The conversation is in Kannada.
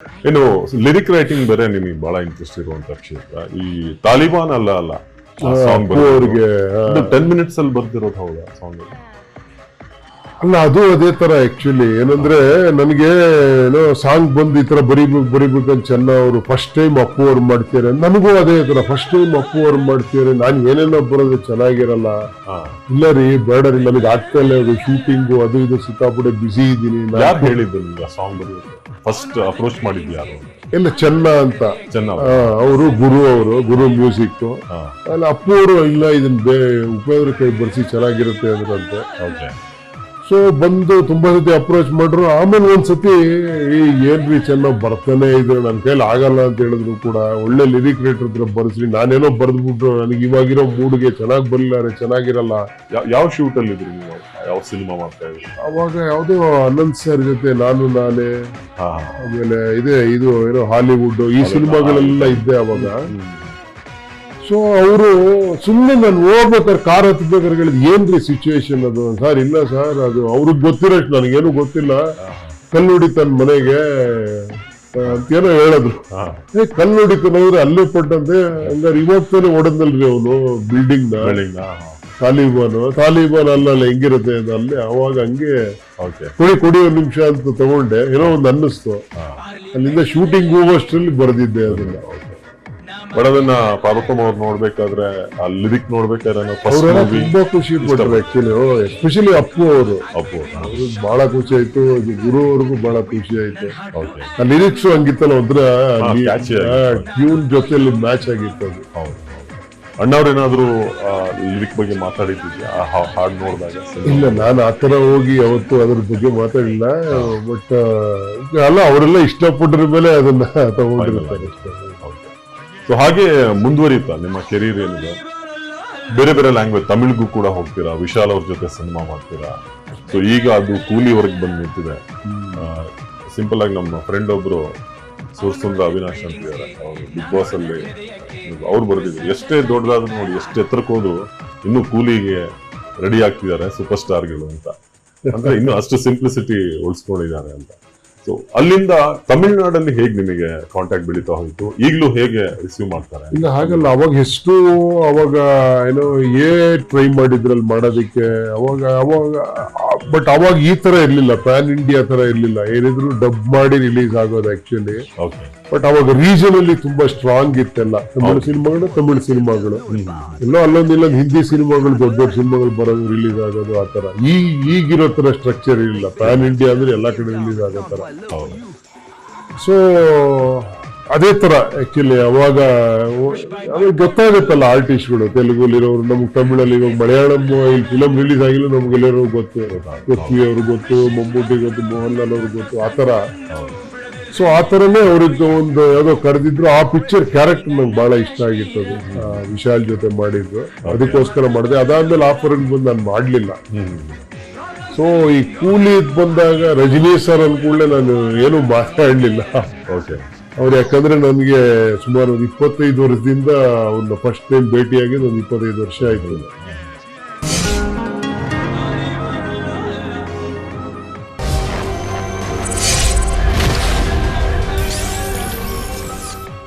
ಇನ್ನು ಲಿರಿಕ್ ರೈಟಿಂಗ್ ಬೇರೆ ನಿಮಗೆ ಬಹಳ ಇಂಟ್ರೆಸ್ಟ್ ಇರುವಂತ ಕ್ಷೇತ್ರ ಈ ತಾಲಿಬಾನ್ ಅಲ್ಲ ಅಲ್ಲ ಸಾಂಗ್ ಟೆನ್ ಮಿನಿಟ್ಸ್ ಅಲ್ಲಿ ಬರ್ತಿರೋದು ಹೌದಾ ಸಾಂಗ್ ಅಲ್ಲ ಅದು ಅದೇ ತರ ಆಕ್ಚುಲಿ ಏನಂದ್ರೆ ನನಗೆ ಏನೋ ಸಾಂಗ್ ಬಂದು ಈ ತರ ಬರಿಬೇಕು ಬರಿಬೇಕಂತ ಚೆನ್ನ ಅವರು ಫಸ್ಟ್ ಟೈಮ್ ಅಪ್ಪು ಅವ್ರು ಮಾಡ್ತಾರೆ ನನಗೂ ಅದೇ ತರ. ಫಸ್ಟ್ ಟೈಮ್ ಅಪ್ಪು ಅವ್ರು ಮಾಡ್ತಾರೆ ನಾನು ಏನೇನೋ ಬರೋದು ಚೆನ್ನಾಗಿರಲ್ಲ. ಇಲ್ಲ ರೀ ಬೇಡ ರೀ ನನಗೆ ಆಗ್ತಾ ಇಲ್ಲ ಅದು ಶೂಟಿಂಗು ಅದು ಇದು ಸಿಕ್ಕಾಪಟ್ಟೆ ಬಿಸಿ ಇದ್ದೀನಿ. ಯಾರು ಹೇಳಿದ್ದೆ ನಿಮ್ಗೆ ಸಾಂಗ್ ಫಸ್ಟ್ ಅಪ್ರೋಚ್ ಮಾಡಿದ್ದು ಯಾರು? ಎಲ್ಲ ಚೆನ್ನ ಅಂತ. ಚೆನ್ನ ಅವರು. ಗುರು ಅವರು ಗುರು ಮ್ಯೂಸಿಕ್ ಅಲ್ಲ ಅಲ್ಲಿ ಅಪ್ಪು ಅವರು ಇಲ್ಲ ಇದನ್ನ ಬೇ ಉಪಯೋಗ ಕೈ ಬರ್ಸಿ ಚೆನ್ನಾಗಿರುತ್ತೆ ಅಂದ್ರಂತೆ. ಓಕೆ ಸೊ ಬಂದು ತುಂಬಾ ಸತಿ ಅಪ್ರೋಚ್ ಮಾಡ್ರು. ಆಮೇಲೆ ಒಂದ್ಸತಿ ಈ ಏನ್ರಿ ಚೆನ್ನಾಗಿ ಬರ್ತಾನೆ ಇದ್ರೆ ನನ್ನ ಕೈಲಿ ಆಗಲ್ಲ ಅಂತ ಹೇಳಿದ್ರು ಕೂಡ. ಒಳ್ಳೆ ಲಿರಿಕ್ ರೈಟರ್ ಹತ್ರ ಬರ್ಸ್ರಿ. ನಾನೇನೋ ಬರ್ದ್ಬಿಟ್ರು ನನಗೆ ಇವಾಗಿರೋ ಮೂಡ್ಗೆ ಚೆನ್ನಾಗಿ ಬರಲಿಲ್ಲ ಚೆನ್ನಾಗಿರಲ್ಲ. ಯಾವ ಶೂಟ್ ಅಲ್ಲಿ ಇದ್ರಿ ನೀವು? ಯಾವ ಸಿನಿಮಾ ಮಾಡ್ತಾ ಇದ್ರಿ? ಅವಾಗ ಯಾವುದೋ ಅನಂತ್ ಸರ್ ಜೊತೆ ನಾನು ನಾನೇ. ಆಮೇಲೆ ಇದೆ ಇದು ಏನೋ ಹಾಲಿವುಡ್ ಈ ಸಿನಿಮಾಗಳೆಲ್ಲ ಇದ್ದೆ ಅವಾಗ. ಸೊ ಅವರು ಸುಮ್ಮನೆ ನಾನು ಹೋಗ್ಬೇಕಾದ್ರೆ ಕಾರ್ ಹತ್ಬೇಕಾದ್ರೆ ಹೇಳಿದ್ ಏನ್ರಿ ಸಿಚುವೇಶನ್ ಅದು? ಸರ್ ಇಲ್ಲ ಸರ್ ಅದು ಅವ್ರಿಗೆ ಗೊತ್ತಿರೋಷ್ಟು ನನಗೇನು ಗೊತ್ತಿಲ್ಲ. ಕಲ್ಲುಡಿ ತನ್ನ ಮನೆಗೆ ಅಂತ ಅಂತೇನೋ ಹೇಳಿದ್ರು. ಏ ಕಲ್ಲು ಹೊಡಿತಾನಂದ್ರೆ ಅಲ್ಲೇ ಪಟ್ಟಂತೆ. ಹಂಗಾರೆ ಇವಾಗ ತಾನೇ ಹೊಡೆದಲ್ರಿ ಅವನು ಬಿಲ್ಡಿಂಗ್ನ? ತಾಲಿಬಾನ್ ತಾಲಿಬಾನ್ ಅಲ್ಲಲ್ಲ ಹೆಂಗಿರುತ್ತೆ ಅಲ್ಲಿ ಅಲ್ಲೇ ಅವಾಗ ಹಂಗೆ ಕುಡಿ ಕೊಡಿ ಕೊಡಿ ಒಂದ್ ನಿಮಿಷ ಅಂತ ತಗೊಂಡೆ. ಏನೋ ಒಂದು ಅನ್ನಿಸ್ತು. ಅಲ್ಲಿಂದ ಶೂಟಿಂಗ್ ಹೋಗೋಷ್ಟರಲ್ಲಿ ಬರೆದಿದ್ದೆ ಅದನ್ನ. ಬಟ್ ಅದನ್ನ ಪಾರ್ವತಮ್ಮ ಅವ್ರು ನೋಡ್ಬೇಕಾದ್ರೆ ಆ ಲಿರಿಕ್ ನೋಡ್ಬೇಕಾದ್ರೆ ಅವರೆಲ್ಲ ತುಂಬಾ ಖುಷಿ ಪಟ್ಟರು ಆಕ್ಚುಲಿ ಎಸ್ಪೆಷಲಿ ಅಪ್ಪು ಅವರು. ಅಪ್ಪು ಬಹಳ ಖುಷಿ ಆಯ್ತು. ಗುರು ಅವ್ರಿಗೂ ಬಹಳ ಖುಷಿ ಆಯ್ತು. ಓಕೆ ಆ ಲಿರಿಕ್ಸ್ ಹಂಗಿತ್ತಲ್ಲ catchy ಆಗಿತ್ತು. ಟ್ಯೂನ್ ಜೊತೆಲಿ ಮ್ಯಾಚ್ ಆಗಿತ್ತು ಅದು ಹೌದು. ಅಣ್ಣವ್ರೇನಾದ್ರು ಲಿರಿಕ್ ಬಗ್ಗೆ ಮಾತಾಡಿದ್ದೀವಿ ಆ ಹಾಡ್ ನೋಡಿದಾಗ ಇಲ್ಲ ನಾನು ಆತರ ಹೋಗಿ ಅವತ್ತು ಅದ್ರ ಬಗ್ಗೆ ಮಾತಾಡಿಲ್ಲ. ಬಟ್ ಅಲ್ಲ ಅವರೆಲ್ಲ ಇಷ್ಟಪಟ್ಟರ ಮೇಲೆ ಅದನ್ನ ತಗೊಂಡಿರ್ತಾರೆ ಅಷ್ಟೇ. ಸೊ ಹಾಗೆ ಮುಂದುವರಿತಾ ನಿಮ್ಮ ಕೆರಿಯರ್ ಏನಿದೆ? ಬೇರೆ ಬೇರೆ ಲ್ಯಾಂಗ್ವೇಜ್ ತಮಿಳ್ಗೂ ಕೂಡ ಹೋಗ್ತೀರಾ? ವಿಶಾಲ್ ಅವ್ರ ಜೊತೆ ಸಿನಿಮಾ ಮಾಡ್ತೀರಾ? ಸೊ ಈಗ ಅದು ಕೂಲಿವರೆಗೆ ಬಂದು ನಿಂತಿದೆ. ಸಿಂಪಲ್ ಆಗಿ ನಮ್ಮ ಫ್ರೆಂಡ್ ಒಬ್ರು ಸುರ್ಸುಂದ್ರ ಅವಿನಾಶ್ ಅಂತ ಇದ್ದಾರೆ. ಅವರು ಬಿಗ್ ಬಾಸ್ ಅಲ್ಲಿ ಅವ್ರು ಬರೆದಿದ್ರು. ಎಷ್ಟೇ ದೊಡ್ಡದಾದ್ರು ನೋಡಿ ಎಷ್ಟು ಎತ್ತರಕ್ಕೆ ಹೋದ್ರು ಇನ್ನೂ ಕೂಲಿಗೆ ರೆಡಿ ಆಗ್ತಿದ್ದಾರೆ ಸೂಪರ್ ಸ್ಟಾರ್ಗಳು ಅಂತ. ಅಂದ್ರೆ ಇನ್ನು ಅಷ್ಟು ಸಿಂಪ್ಲಿಸಿಟಿ ಉಳಿಸ್ಕೊಂಡಿದ್ದಾರೆ ಅಂತ. ಸೊ ಅಲ್ಲಿಂದ ತಮಿಳ್ನಾಡಲ್ಲಿ ಹೇಗೆ ನಿಮಗೆ ಕಾಂಟ್ಯಾಕ್ಟ್ ಬೆಳೀತಾ ಹೋಯ್ತು? ಈಗಲೂ ಹೇಗೆ ರಿಸೀವ್ ಮಾಡ್ತಾರೆ? ಇಲ್ಲ, ಹಾಗಲ್ಲ. ಅವಾಗ ಎಷ್ಟು ಅವಾಗ, ಏನೋ ಏ ಟ್ರೈ ಮಾಡಿದ್ರಲ್ಲಿ ಮಾಡೋದಕ್ಕೆ, ಅವಾಗ ಅವಾಗ ಬಟ್ ಅವಾಗ ಈ ತರ ಇರ್ಲಿಲ್ಲ ಪ್ಯಾನ್ ಇಂಡಿಯಾ ತರ ಇರ್ಲಿಲ್ಲ. ಏನಿದ್ರು ಡಬ್ ಮಾಡಿ ರಿಲೀಸ್ ಆಗೋದು ಆಕ್ಚುಲಿ ಬಟ್ ಅವಾಗ ರೀಜನ್ ಅಲ್ಲಿ ತುಂಬಾ ಸ್ಟ್ರಾಂಗ್ ಇತ್ತೆಲ್ಲ. ತಮಿಳು ಸಿನಿಮಾಗಳು ತಮಿಳು ಸಿನಿಮಾಗಳು. ಎಲ್ಲೋ ಅಲ್ಲೊಂದು ಇಲ್ಲೊಂದು ಹಿಂದಿ ಸಿನಿಮಾಗಳು ದೊಡ್ಡ ದೊಡ್ಡ ಸಿನಿಮಾಗಳು ಬರೋದು ರಿಲೀಸ್ ಆಗೋದು ಆ ತರ. ಈ ಈಗಿರೋ ತರ ಸ್ಟ್ರಕ್ಚರ್ ಇರಲಿಲ್ಲ. ಪ್ಯಾನ್ ಇಂಡಿಯಾ ಅಂದ್ರೆ ಎಲ್ಲಾ ಕಡೆ ರಿಲೀಸ್ ಆಗೋ ತರ. ಸೊ ಅದೇ ತರ ಆಕ್ಚುಲಿ ಅವಾಗ ಅದು ಗೊತ್ತಾಗುತ್ತಲ್ಲ ಆರ್ಟಿಸ್ಟ್ಗಳು ತೆಲುಗುಲಿರೋರು ನಮ್ಗೆ ತಮಿಳಲ್ಲಿ ಇವಾಗ ಮಲಯಾಳಂ ಇಲ್ಲಿ ಫಿಲಮ್ ರಿಲೀಸ್ ಆಗಿಲ್ಲ ನಮ್ಗೆಲ್ಲರೂ ಗೊತ್ತು. ಪೃಥ್ವಿ ಅವ್ರಿಗೆ ಗೊತ್ತು, ಮಮ್ಮೂಟಿ ಗೊತ್ತು ಮೋಹನ್ ಲಾಲ್ ಅವ್ರಿಗೆ ಗೊತ್ತು, ಆ ತರ. ಸೊ ಆ ತರನೇ ಅವ್ರಿಗೆ ಒಂದು ಯಾವ್ದೋ ಕರೆದಿದ್ರು, ಆ ಪಿಕ್ಚರ್ ಕ್ಯಾರೆಕ್ಟರ್ ನಂಗೆ ಬಹಳ ಇಷ್ಟ ಆಗಿತ್ತು ಅದು ವಿಶಾಲ್ ಜೊತೆ ಮಾಡಿದ್ರು ಅದಕ್ಕೋಸ್ಕರ ಮಾಡಿದೆ. ಅದಾದ್ಮೇಲೆ ಆಫರ್ ಬಂದು ನಾನು ಮಾಡಲಿಲ್ಲ. ಸೊ ಈ ಕೂಲಿ ಬಂದಾಗ ರಜನಿ ಸರ್ ಅನ್ಕೂಡ್ಲೆ ನಾನು ಏನು ಮಾತಾಡ್ಲಿಲ್ಲ. ಓಕೆ ಅವ್ರು ಯಾಕಂದ್ರೆ ನನಗೆ ಸುಮಾರು ಒಂದು ಇಪ್ಪತ್ತೈದು ವರ್ಷದಿಂದ ಅವ್ರನ್ನ ಫಸ್ಟ್ ಟೈಮ್ ಭೇಟಿಯಾಗಿ ಒಂದು ಇಪ್ಪತ್ತೈದು ವರ್ಷ ಆಯ್ತು.